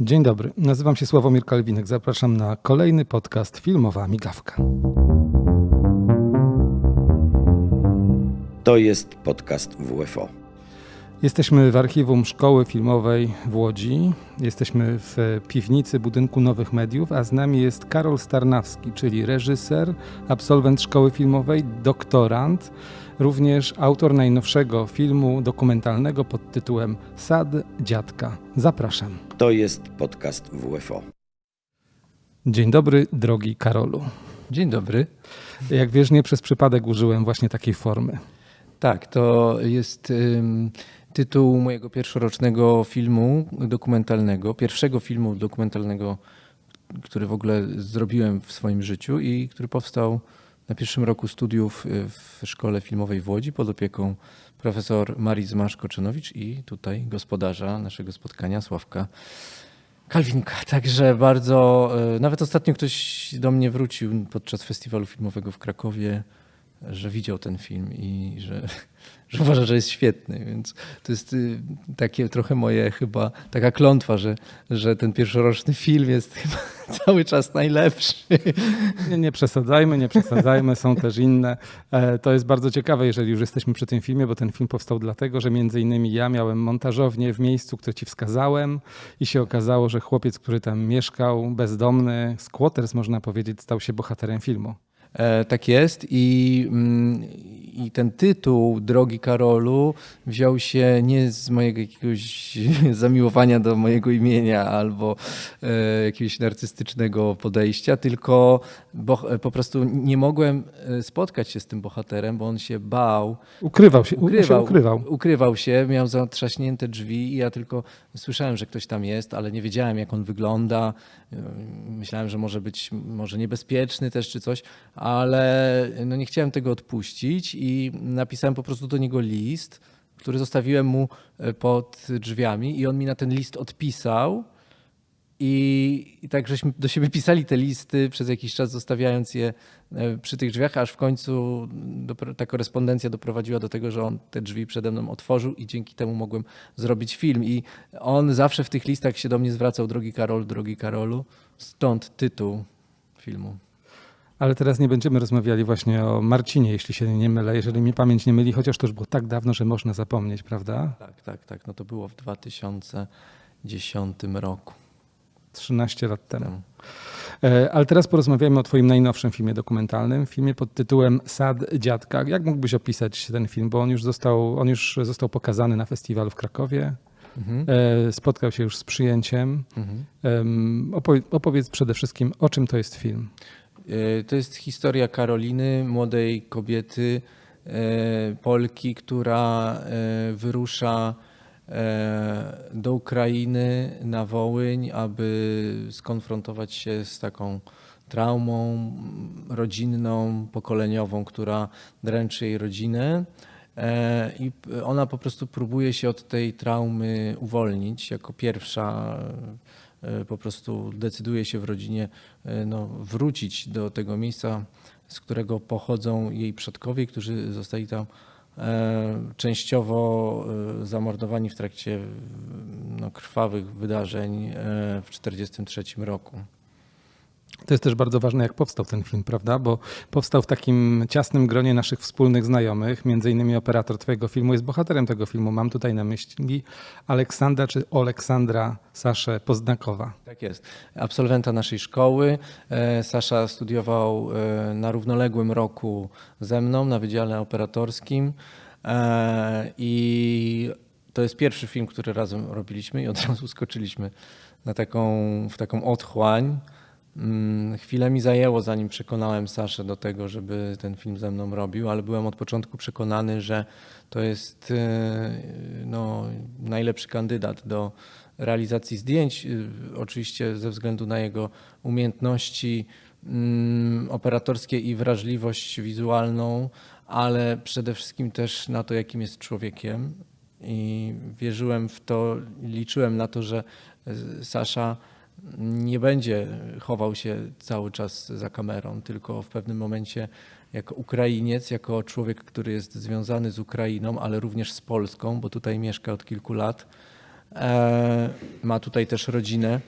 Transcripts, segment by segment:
Dzień dobry, nazywam się Sławomir Kalwinek. Zapraszam na kolejny podcast Filmowa Migawka. To jest podcast WFO. Jesteśmy w archiwum Szkoły Filmowej w Łodzi. Jesteśmy w piwnicy budynku Nowych Mediów, a z nami jest Karol Starnawski, czyli reżyser, absolwent Szkoły Filmowej, doktorant, również autor najnowszego filmu dokumentalnego pod tytułem Sad Dziadka. Zapraszam. To jest podcast WFO. Dzień dobry, drogi Karolu. Dzień dobry. Jak wiesz, nie przez przypadek użyłem właśnie takiej formy. Tak, to jest ym, tytuł mojego pierwszorocznego filmu dokumentalnego, pierwszego filmu dokumentalnego, który w ogóle zrobiłem w swoim życiu i który powstał na pierwszym roku studiów y, w Szkole Filmowej w Łodzi pod opieką profesor Marii Zmasz-Koczynowicz i tutaj gospodarza naszego spotkania, Sławka Kalwinka. Także bardzo, y, nawet ostatnio ktoś do mnie wrócił podczas festiwalu filmowego w Krakowie, że widział ten film i że, że uważa, że jest świetny. Więc to jest y, takie trochę moje chyba taka klątwa, że, że ten pierwszoroczny film jest chyba cały czas najlepszy. Nie, nie przesadzajmy, nie przesadzajmy, są też inne. E, To jest bardzo ciekawe, jeżeli już jesteśmy przy tym filmie, bo ten film powstał dlatego, że między innymi ja miałem montażownię w miejscu, które ci wskazałem i się okazało, że chłopiec, który tam mieszkał, bezdomny, squatters można powiedzieć, stał się bohaterem filmu. E, tak jest i, mm, i ten tytuł Drogi Karolu wziął się nie z mojego jakiegoś zamiłowania do mojego imienia albo e, jakiegoś narcystycznego podejścia, tylko bo, e, po prostu nie mogłem spotkać się z tym bohaterem, bo on się bał, Ukrywał się, ukrywał. się ukrywał. ukrywał się, miał zatrzaśnięte drzwi i ja tylko słyszałem, że ktoś tam jest, ale nie wiedziałem jak on wygląda. Myślałem, że może być może niebezpieczny też czy coś, ale no nie chciałem tego odpuścić i napisałem po prostu do niego list, który zostawiłem mu e, pod drzwiami i on mi na ten list odpisał. I, I tak żeśmy do siebie pisali te listy przez jakiś czas, zostawiając je e, przy tych drzwiach, aż w końcu dopro- ta korespondencja doprowadziła do tego, że on te drzwi przede mną otworzył i dzięki temu mogłem zrobić film. I on zawsze w tych listach się do mnie zwracał, drogi Karol, drogi Karolu. Stąd tytuł filmu. Ale teraz nie będziemy rozmawiali właśnie o Marcinie, jeśli się nie mylę, jeżeli mi pamięć nie myli, chociaż to już było tak dawno, że można zapomnieć, prawda? Tak, tak, tak. No to było w 2010 roku. 13 lat temu. E, Ale teraz porozmawiamy o Twoim najnowszym filmie dokumentalnym, filmie pod tytułem Sad Dziadka. Jak mógłbyś opisać ten film? Bo on już został, on już został pokazany na festiwalu w Krakowie, Mhm. e, spotkał się już z przyjęciem. Mhm. Opowiedz przede wszystkim, o czym to jest film. E, To jest historia Karoliny, młodej kobiety, e, Polki, która e, wyrusza do Ukrainy na Wołyń, aby skonfrontować się z taką traumą rodzinną, pokoleniową, która dręczy jej rodzinę. I ona po prostu próbuje się od tej traumy uwolnić jako pierwsza. E, Po prostu decyduje się w rodzinie e, no, wrócić do tego miejsca, z którego pochodzą jej przodkowie, którzy zostali tam e, częściowo zamordowani w trakcie no, krwawych wydarzeń w 1943 roku. To jest też bardzo ważne, jak powstał ten film, prawda? Bo powstał w takim ciasnym gronie naszych wspólnych znajomych. Między innymi operator Twojego filmu jest bohaterem tego filmu. Mam tutaj na myśli Aleksandra czy Oleksandra Saszę Poznakowa. Tak jest. Absolwenta naszej szkoły. E, Sasza studiował e, na równoległym roku ze mną na Wydziale Operatorskim E, i to jest pierwszy film, który razem robiliśmy i od razu skoczyliśmy na taką, w taką otchłań. Mm, Chwilę mi zajęło, zanim przekonałem Saszę do tego, żeby ten film ze mną robił, ale byłem od początku przekonany, że to jest e, no, najlepszy kandydat do realizacji zdjęć. Y, Oczywiście ze względu na jego umiejętności mm, operatorskie i wrażliwość wizualną, ale przede wszystkim też na to, jakim jest człowiekiem. I wierzyłem w to, liczyłem na to, że y, Sasza nie będzie chował się cały czas za kamerą, tylko w pewnym momencie jako Ukrainiec, jako człowiek, który jest związany z Ukrainą, ale również z Polską, bo tutaj mieszka od kilku lat, e, ma tutaj też rodzinę,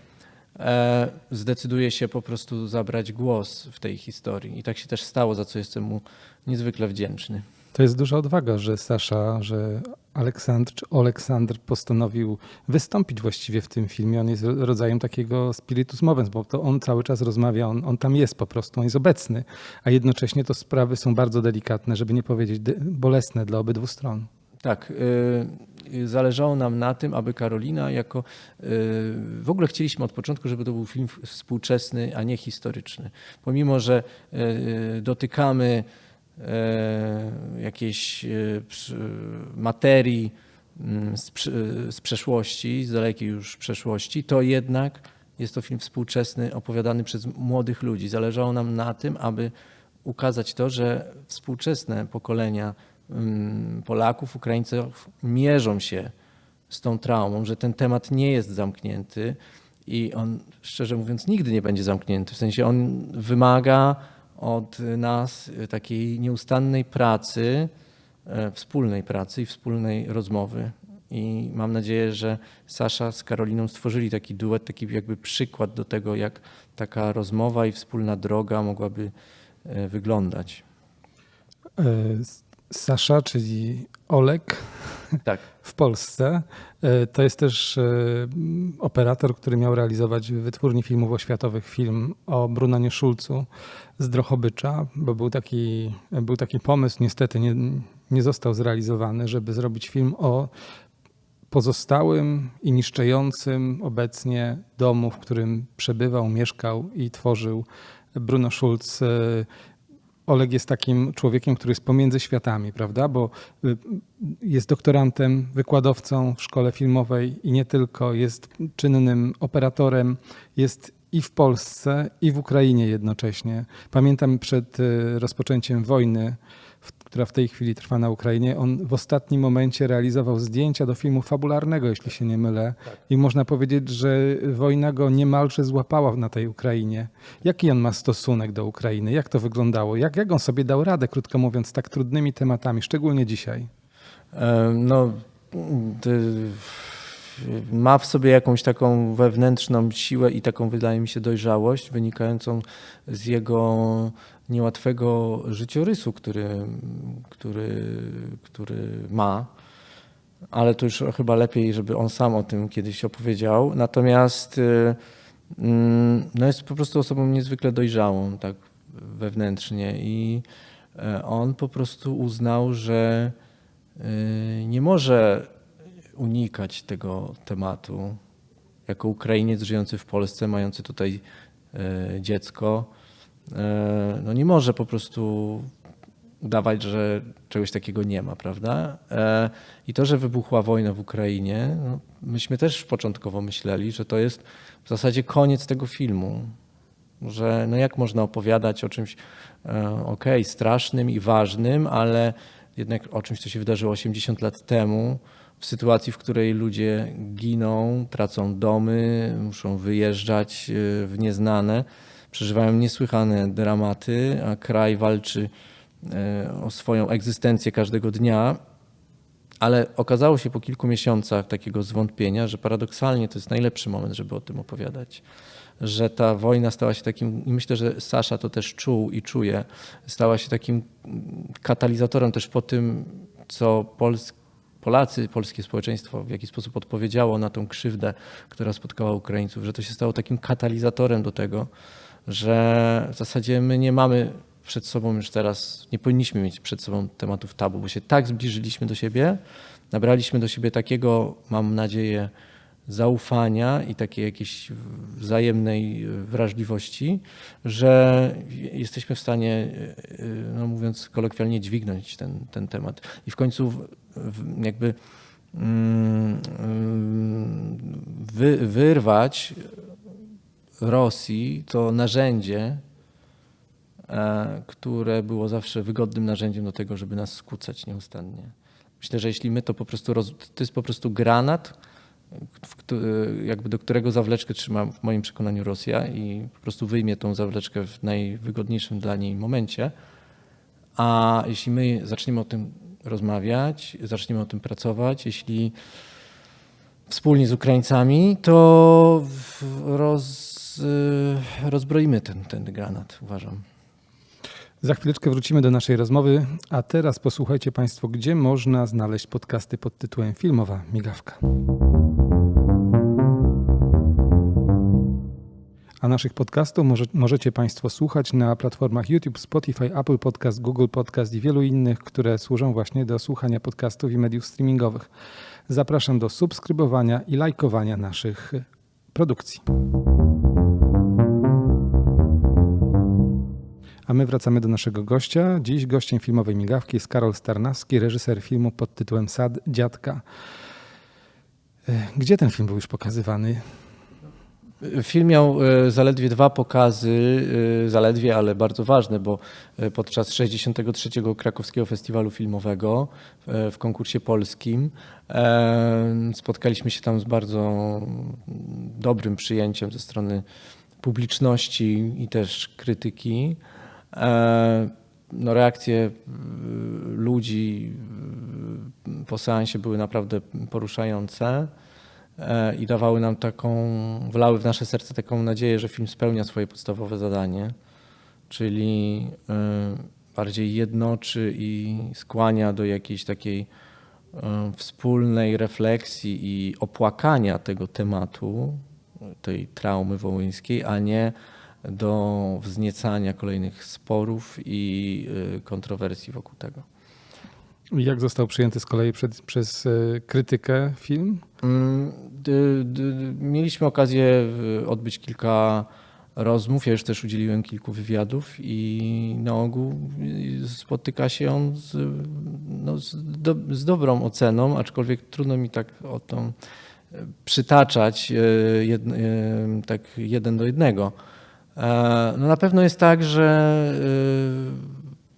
e, zdecyduje się po prostu zabrać głos w tej historii. I tak się też stało, za co jestem mu niezwykle wdzięczny. To jest duża odwaga, że Sasza, że Aleksandr czy Oleksandr postanowił wystąpić właściwie w tym filmie. On jest rodzajem takiego spiritus movens, bo to on cały czas rozmawia, on, on tam jest po prostu, on jest obecny, a jednocześnie to sprawy są bardzo delikatne, żeby nie powiedzieć bolesne dla obydwu stron. Tak, y, zależało nam na tym, aby Karolina jako. y, W ogóle chcieliśmy od początku, żeby to był film współczesny, a nie historyczny. Pomimo, że y, dotykamy jakiejś y, przy- materii mm, z przeszłości, z dalekiej już przeszłości, to jednak jest to film współczesny, opowiadany przez młodych ludzi. Zależało nam na tym, aby ukazać to, że współczesne pokolenia mm, Polaków, Ukraińców mierzą się z tą traumą, że ten temat nie jest zamknięty i on, szczerze mówiąc, nigdy nie będzie zamknięty. W sensie on wymaga od nas takiej nieustannej pracy, e, wspólnej pracy i wspólnej rozmowy. I mam nadzieję, że Sasza z Karoliną stworzyli taki duet, taki jakby przykład do tego, jak taka rozmowa i wspólna droga mogłaby e, wyglądać. E, Sasza, czyli Olek, Tak. w Polsce. E, To jest też e, operator, który miał realizować w wytwórni filmów oświatowych film o Brunanie Szulcu z Drohobycza, bo był taki, był taki pomysł, niestety nie, nie został zrealizowany, żeby zrobić film o pozostałym i niszczejącym obecnie domu, w którym przebywał, mieszkał i tworzył Bruno Schulz. Oleg jest takim człowiekiem, który jest pomiędzy światami, prawda? Bo y, jest doktorantem, wykładowcą w szkole filmowej i nie tylko, jest czynnym operatorem, jest i w Polsce, i w Ukrainie jednocześnie. Pamiętam przed y, rozpoczęciem wojny, która w tej chwili trwa na Ukrainie, on w ostatnim momencie realizował zdjęcia do filmu fabularnego, jeśli się nie mylę. I można powiedzieć, że wojna go niemalże złapała na tej Ukrainie. Jaki on ma stosunek do Ukrainy? Jak to wyglądało? Jak, jak on sobie dał radę, krótko mówiąc, tak trudnymi tematami, szczególnie dzisiaj? E, No, ma w sobie jakąś taką wewnętrzną siłę i taką, wydaje mi się, dojrzałość wynikającą z jego niełatwego życiorysu, który, który, który ma. Ale to już chyba lepiej, żeby on sam o tym kiedyś opowiedział. Natomiast y, mm, no jest po prostu osobą niezwykle dojrzałą, tak wewnętrznie i e, on po prostu uznał, że y, nie może unikać tego tematu. Jako Ukrainiec żyjący w Polsce, mający tutaj e, dziecko, no nie może po prostu udawać, że czegoś takiego nie ma, prawda? E, I to, że wybuchła wojna w Ukrainie, no, myśmy też początkowo myśleli, że to jest w zasadzie koniec tego filmu. Że no jak można opowiadać o czymś, e, okej, strasznym i ważnym, ale jednak o czymś, co się wydarzyło 80 lat temu, w sytuacji, w której ludzie giną, tracą domy, muszą wyjeżdżać e, w nieznane, przeżywają niesłychane dramaty, a kraj walczy e, o swoją egzystencję każdego dnia. Ale okazało się po kilku miesiącach takiego zwątpienia, że paradoksalnie to jest najlepszy moment, żeby o tym opowiadać. Że ta wojna stała się takim, i myślę, że Sasza to też czuł i czuje, stała się takim katalizatorem też po tym, co Polacy, polskie społeczeństwo w jaki sposób odpowiedziało na tą krzywdę, która spotkała Ukraińców, że to się stało takim katalizatorem do tego, że w zasadzie my nie mamy przed sobą już teraz, nie powinniśmy mieć przed sobą tematów tabu, bo się tak zbliżyliśmy do siebie, nabraliśmy do siebie takiego, mam nadzieję, zaufania i takiej jakiejś wzajemnej wrażliwości, że jesteśmy w stanie, no mówiąc kolokwialnie, dźwignąć ten, ten temat. I w końcu jakby mm, mm, wy, wyrwać Rosji to narzędzie, e, które było zawsze wygodnym narzędziem do tego, żeby nas skłócać nieustannie. Myślę, że jeśli my to po prostu, roz... to jest po prostu granat, jakby do którego zawleczkę trzyma w moim przekonaniu Rosja i po prostu wyjmie tą zawleczkę w najwygodniejszym dla niej momencie. A jeśli my zaczniemy o tym rozmawiać, zaczniemy o tym pracować, jeśli wspólnie z Ukraińcami, to w- y, rozbroimy ten, ten granat, uważam. Za chwileczkę wrócimy do naszej rozmowy, a teraz posłuchajcie Państwo, gdzie można znaleźć podcasty pod tytułem Filmowa Migawka. A naszych podcastów może, możecie Państwo słuchać na platformach YouTube, Spotify, Apple Podcast, Google Podcast i wielu innych, które służą właśnie do słuchania podcastów i mediów streamingowych. Zapraszam do subskrybowania i lajkowania naszych produkcji. A my wracamy do naszego gościa. Dziś gościem filmowej migawki jest Karol Starnawski, reżyser filmu pod tytułem Sad Dziadka. Gdzie ten film był już pokazywany? Film miał e, zaledwie dwa pokazy, e, zaledwie, ale bardzo ważne, bo e, podczas 63. Krakowskiego Festiwalu Filmowego w konkursie polskim spotkaliśmy się tam z bardzo dobrym przyjęciem ze strony publiczności i też krytyki. E, No, reakcje e, ludzi e, po seansie były naprawdę poruszające i dawały nam taką, wlały w nasze serce taką nadzieję, że film spełnia swoje podstawowe zadanie, czyli bardziej jednoczy i skłania do jakiejś takiej wspólnej refleksji i opłakania tego tematu, tej traumy wołyńskiej, a nie do wzniecania kolejnych sporów i e, kontrowersji wokół tego. Jak został przyjęty z kolei przed, przez e, krytykę film? Mm, Mieliśmy okazję y, odbyć kilka rozmów. Ja już też udzieliłem kilku wywiadów i na ogół y, spotyka się on z, no, z, do, z dobrą oceną, aczkolwiek trudno mi tak o tą y, przytaczać y, jed, y, tak jeden do jednego. E, No na pewno jest tak, że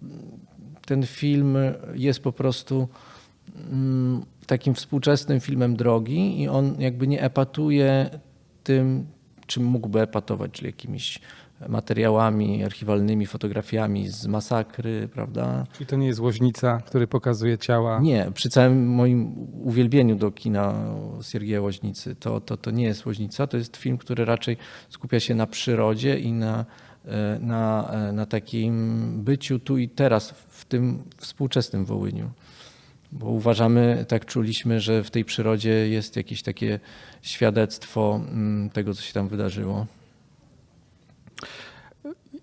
y, ten film jest po prostu mm, takim współczesnym filmem drogi i on jakby nie epatuje tym, czym mógłby epatować, czyli jakimiś materiałami archiwalnymi, fotografiami z masakry, prawda? Czyli to nie jest Łoźnica, który pokazuje ciała. Nie, przy całym moim uwielbieniu do kina Siergieja Łoźnicy, to, to, to nie jest Łoźnica, to jest film, który raczej skupia się na przyrodzie i na, e, na, e, na takim byciu tu i teraz, w tym współczesnym Wołyniu. Bo uważamy, tak czuliśmy, że w tej przyrodzie jest jakieś takie świadectwo mm, tego, co się tam wydarzyło.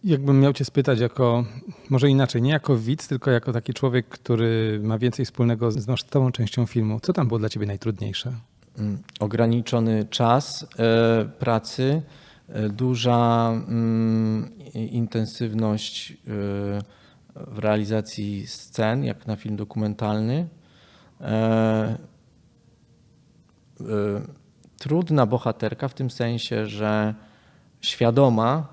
Jakbym miał Cię spytać jako, może inaczej, nie jako widz, tylko jako taki człowiek, który ma więcej wspólnego z masztową częścią filmu. Co tam było dla Ciebie najtrudniejsze? Mm, ograniczony czas e, pracy, e, duża mm, intensywność e, w realizacji scen, jak na film dokumentalny. E, e, Trudna bohaterka w tym sensie, że świadoma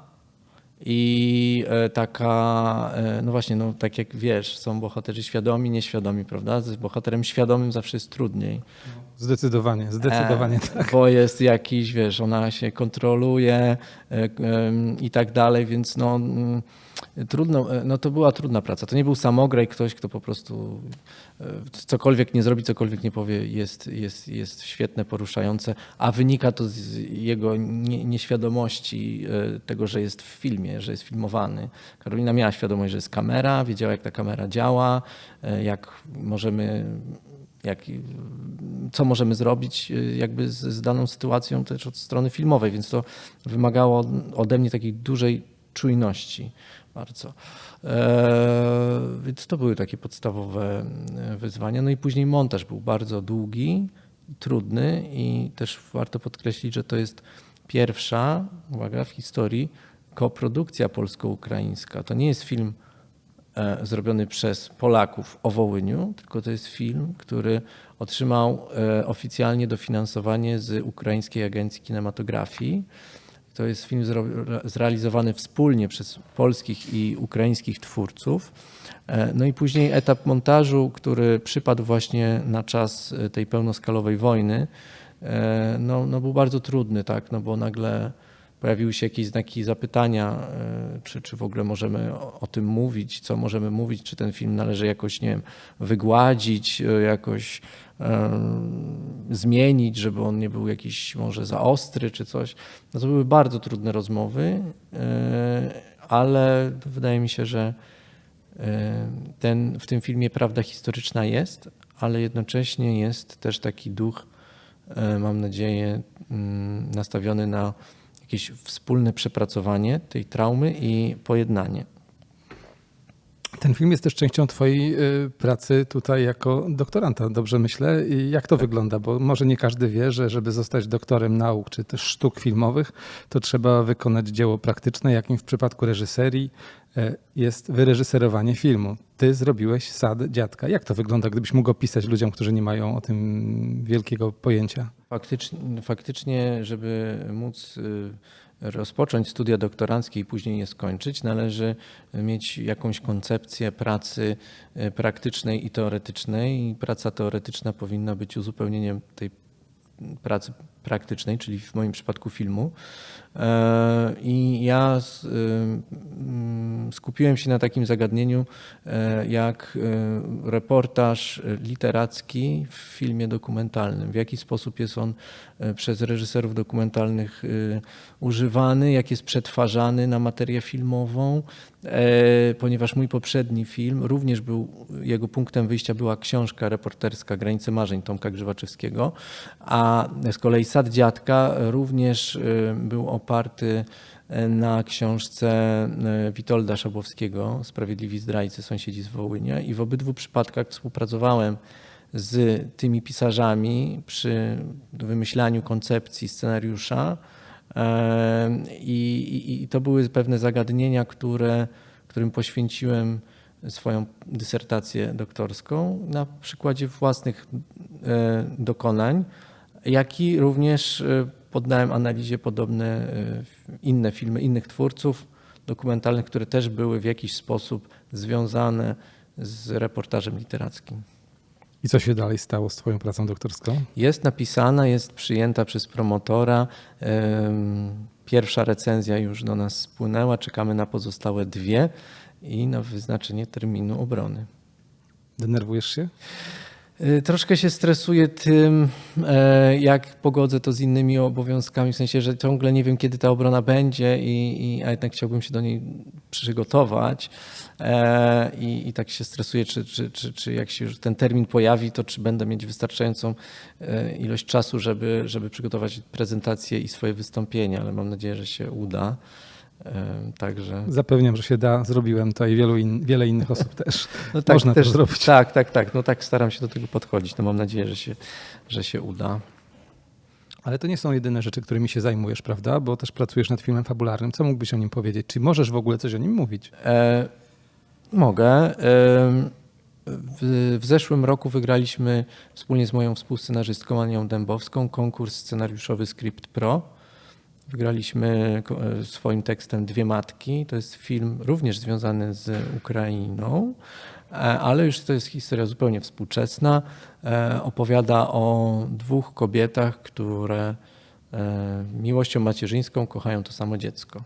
i e, taka, no właśnie, no tak jak wiesz, są bohaterzy świadomi, nieświadomi, prawda? Z bohaterem świadomym zawsze jest trudniej. Zdecydowanie, zdecydowanie E, tak. Bo jest jakiś, wiesz, ona się kontroluje e, i tak dalej, więc no mm, trudno, e, no to była trudna praca. To nie był samograj, ktoś, kto po prostu e, cokolwiek nie zrobi, cokolwiek nie powie, jest, jest, jest świetne, poruszające, a wynika to z jego nie, nieświadomości tego, że jest w filmie, że jest filmowany. Karolina miała świadomość, że jest kamera, wiedziała jak ta kamera działa, jak możemy jak, co możemy zrobić y, jakby z, z daną sytuacją też od strony filmowej, więc to wymagało ode mnie takiej dużej czujności bardzo. Eee, więc to były takie podstawowe e, wyzwania. No i później montaż był bardzo długi, trudny i też warto podkreślić, że to jest pierwsza, uwaga, w historii koprodukcja polsko-ukraińska. To nie jest film e, zrobiony przez Polaków o Wołyniu, tylko to jest film, który otrzymał e, oficjalnie dofinansowanie z Ukraińskiej Agencji Kinematografii. To jest film zrealizowany wspólnie przez polskich i ukraińskich twórców. E, No i później etap montażu, który przypadł właśnie na czas e, tej pełnoskalowej wojny, e, no, no był bardzo trudny, tak, no bo nagle pojawiły się jakieś znaki zapytania, e, czy, czy w ogóle możemy o, tym mówić, co możemy mówić, czy ten film należy jakoś, nie wiem, wygładzić, e, jakoś em, zmienić, żeby on nie był jakiś może za ostry czy coś. No to były bardzo trudne rozmowy, e, ale wydaje mi się, że e, ten, w tym filmie prawda historyczna jest, ale jednocześnie jest też taki duch, e, mam nadzieję, mm, nastawiony na jakieś wspólne przepracowanie tej traumy i pojednanie. Ten film jest też częścią Twojej y, pracy tutaj jako doktoranta, dobrze myślę. I jak to wygląda? Bo może nie każdy wie, że żeby zostać doktorem nauk czy też sztuk filmowych, to trzeba wykonać dzieło praktyczne, jakim w przypadku reżyserii jest wyreżyserowanie filmu. Ty zrobiłeś sad dziadka. Jak to wygląda, gdybyś mógł opisać ludziom, którzy nie mają o tym wielkiego pojęcia? Faktycznie, faktycznie żeby móc y, rozpocząć studia doktoranckie i później je skończyć, należy mieć jakąś koncepcję pracy y, praktycznej i teoretycznej. I praca teoretyczna powinna być uzupełnieniem tej pracy praktycznej, czyli w moim przypadku filmu. E, I ja y, mm, skupiłem się na takim zagadnieniu e, jak e, reportaż literacki w filmie dokumentalnym. W jaki sposób jest on e, przez reżyserów dokumentalnych e, używany, jak jest przetwarzany na materię filmową, ponieważ mój poprzedni film również był, jego punktem wyjścia była książka reporterska Granice Marzeń Tomka Grzywaczewskiego, a z kolei Sad Dziadka również e, był oparty e, na książce e, Witolda Szabłowskiego Sprawiedliwi zdrajcy, sąsiedzi z Wołynia. I w obydwu przypadkach współpracowałem z tymi pisarzami przy wymyślaniu koncepcji scenariusza i, i, i to były pewne zagadnienia, które, którym poświęciłem swoją dysertację doktorską na przykładzie własnych dokonań, jak i również e, poddałem analizie podobne e, inne filmy innych twórców dokumentalnych, które też były w jakiś sposób związane z reportażem literackim. I co się dalej stało z Twoją pracą doktorską? Jest napisana, jest przyjęta przez promotora. Pierwsza recenzja już do nas spłynęła, czekamy na pozostałe dwie i na wyznaczenie terminu obrony. Denerwujesz się? Y, Troszkę się stresuję tym, e, jak pogodzę to z innymi obowiązkami, w sensie, że ciągle nie wiem, kiedy ta obrona będzie, i, i, a jednak chciałbym się do niej przygotować. E, I, i tak się stresuję, czy, czy, czy, czy jak się już ten termin pojawi, to czy będę mieć wystarczającą e, ilość czasu, żeby, żeby przygotować prezentację i swoje wystąpienie, ale mam nadzieję, że się uda. Także. Zapewniam, że się da. Zrobiłem to i wielu in, wiele innych osób też. No tak, Można też, to zrobić. Tak, tak, tak. No tak staram się do tego podchodzić. No mam nadzieję, że się, że się uda. Ale to nie są jedyne rzeczy, którymi się zajmujesz, prawda? Bo też pracujesz nad filmem fabularnym. Co mógłbyś o nim powiedzieć? Czy możesz w ogóle coś o nim mówić? E, mogę. E, w, w zeszłym roku wygraliśmy wspólnie z moją współscenarzystką Anią Dębowską konkurs scenariuszowy Script Pro. Wygraliśmy e, swoim tekstem Dwie Matki. To jest film również związany z Ukrainą, e, ale już to jest historia zupełnie współczesna. E, Opowiada o dwóch kobietach, które miłością macierzyńską kochają to samo dziecko.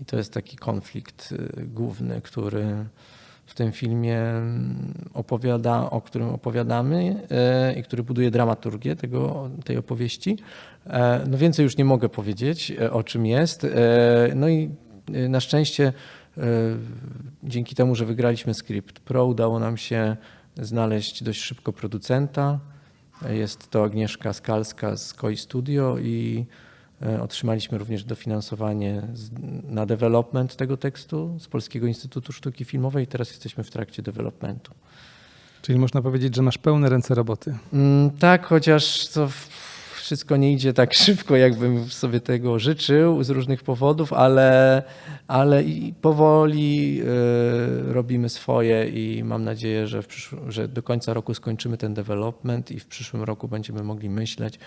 I to jest taki konflikt główny, który w tym filmie opowiada, o którym opowiadamy e, i który buduje dramaturgię tego, tej opowieści. E, No więcej już nie mogę powiedzieć, e, o czym jest. No i na szczęście dzięki temu, że wygraliśmy Script Pro, udało nam się znaleźć dość szybko producenta. Jest to Agnieszka Skalska z Koi Studio i otrzymaliśmy również dofinansowanie na development tego tekstu z Polskiego Instytutu Sztuki Filmowej i teraz jesteśmy w trakcie developmentu. Czyli można powiedzieć, że masz pełne ręce roboty. Mm, Tak, chociaż to w- wszystko nie idzie tak szybko, jakbym sobie tego życzył z różnych powodów, ale, ale i powoli e, robimy swoje i mam nadzieję, że, że do końca roku skończymy ten development i w przyszłym roku będziemy mogli myśleć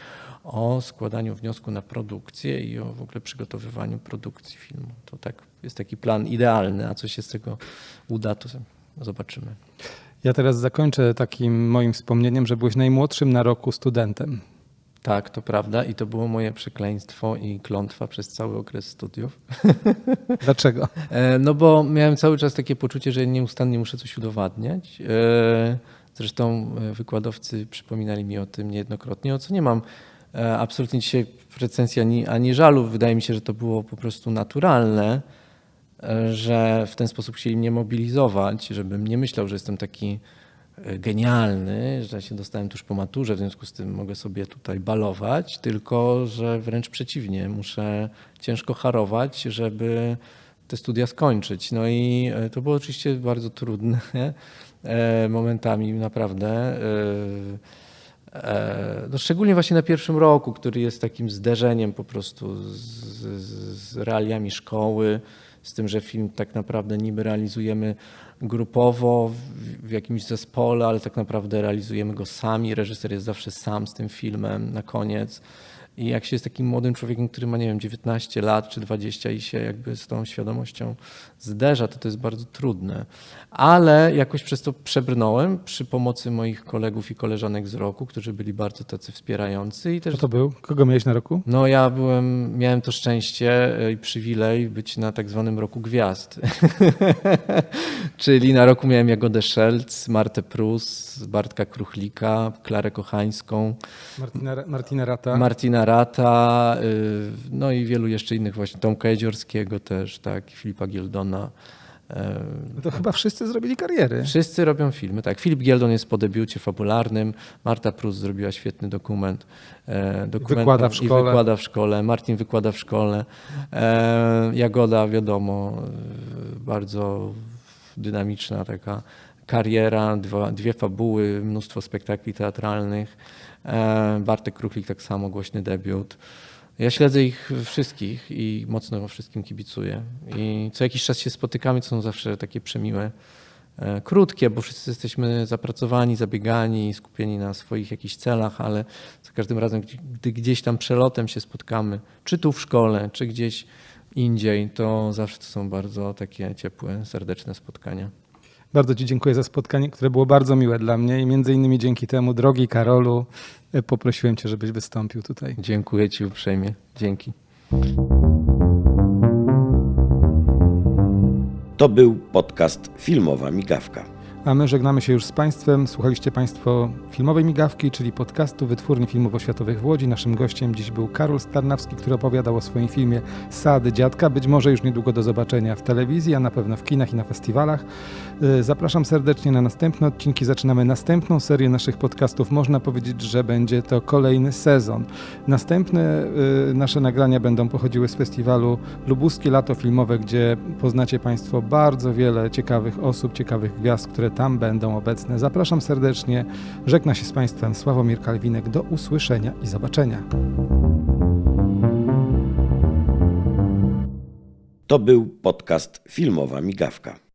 o składaniu wniosku na produkcję i o w ogóle przygotowywaniu produkcji filmu. To tak jest taki plan idealny, a co się z tego uda, to zobaczymy. Ja teraz zakończę takim moim wspomnieniem, że byłeś najmłodszym na roku studentem. Tak, to prawda i to było moje przekleństwo i klątwa przez cały okres studiów. Dlaczego? E, No bo miałem cały czas takie poczucie, że nieustannie muszę coś udowadniać. E, Zresztą e, wykładowcy przypominali mi o tym niejednokrotnie, o co nie mam absolutnie dzisiaj pretensji ani, ani żalu. Wydaje mi się, że to było po prostu naturalne, że w ten sposób chcieli mnie mobilizować, żebym nie myślał, że jestem taki genialny, że się dostałem tuż po maturze, w związku z tym mogę sobie tutaj balować, tylko że wręcz przeciwnie, muszę ciężko harować, żeby te studia skończyć. No i e, to było oczywiście bardzo trudne e, momentami, naprawdę. e, e, No szczególnie właśnie na pierwszym roku, który jest takim zderzeniem po prostu z, z, z realiami szkoły, z tym, że film tak naprawdę niby realizujemy grupowo w, jakimś zespole, ale tak naprawdę realizujemy go sami. Reżyser jest zawsze sam z tym filmem na koniec. I jak się jest takim młodym człowiekiem, który ma, nie wiem, 19 lat czy 20 i się jakby z tą świadomością zderza, to to jest bardzo trudne. Ale jakoś przez to przebrnąłem przy pomocy moich kolegów i koleżanek z roku, którzy byli bardzo tacy wspierający i też Kto to był? Kogo miałeś na roku? no ja byłem, miałem to szczęście e, i przywilej być na tak zwanym roku gwiazd. Czyli na roku miałem Jagodę Szelc, Martę Prus, Bartka Kruchlika, Klarę Kochańską, Martina, Martina Rata. Martina Rata, y, no i wielu jeszcze innych właśnie, Tomka Jeziorskiego też, tak, i Filipa Gieldona. E, No to chyba wszyscy zrobili kariery. Wszyscy robią filmy, tak. Filip Gieldon jest po debiucie fabularnym, Marta Prus zrobiła świetny dokument. E, dokument wykłada w I szkole. wykłada w szkole, Martin wykłada w szkole. E, Jagoda, wiadomo, bardzo dynamiczna taka kariera, dwa, dwie fabuły, mnóstwo spektakli teatralnych. E, Bartek Kruchlik tak samo, głośny debiut. Ja śledzę ich wszystkich i mocno wszystkim kibicuję. I co jakiś czas się spotykamy, to są zawsze takie przemiłe, e, krótkie, bo wszyscy jesteśmy zapracowani, zabiegani, skupieni na swoich jakichś celach, ale za każdym razem, gdy gdzieś tam przelotem się spotkamy, czy tu w szkole, czy gdzieś indziej, to zawsze to są bardzo takie ciepłe, serdeczne spotkania. Bardzo Ci dziękuję za spotkanie, które było bardzo miłe dla mnie i między innymi dzięki temu, drogi Karolu, e, poprosiłem Cię, żebyś wystąpił tutaj. Dziękuję Ci uprzejmie. Dzięki. To był podcast Filmowa Migawka. A my żegnamy się już z Państwem. Słuchaliście Państwo filmowej migawki, czyli podcastu Wytwórni Filmów Oświatowych w Łodzi. Naszym gościem dziś był Karol Starnawski, który opowiadał o swoim filmie Sady Dziadka. Być może już niedługo do zobaczenia w telewizji, a na pewno w kinach i na festiwalach. Y, Zapraszam serdecznie na następne odcinki. Zaczynamy następną serię naszych podcastów. Można powiedzieć, że będzie to kolejny sezon. Następne y, nasze nagrania będą pochodziły z festiwalu Lubuskie Lato Filmowe, gdzie poznacie Państwo bardzo wiele ciekawych osób, ciekawych gwiazd, które tam będą obecne. Zapraszam serdecznie. Żegna się z Państwem Sławomir Kalwinek. Do usłyszenia i zobaczenia. To był podcast Filmowa Migawka.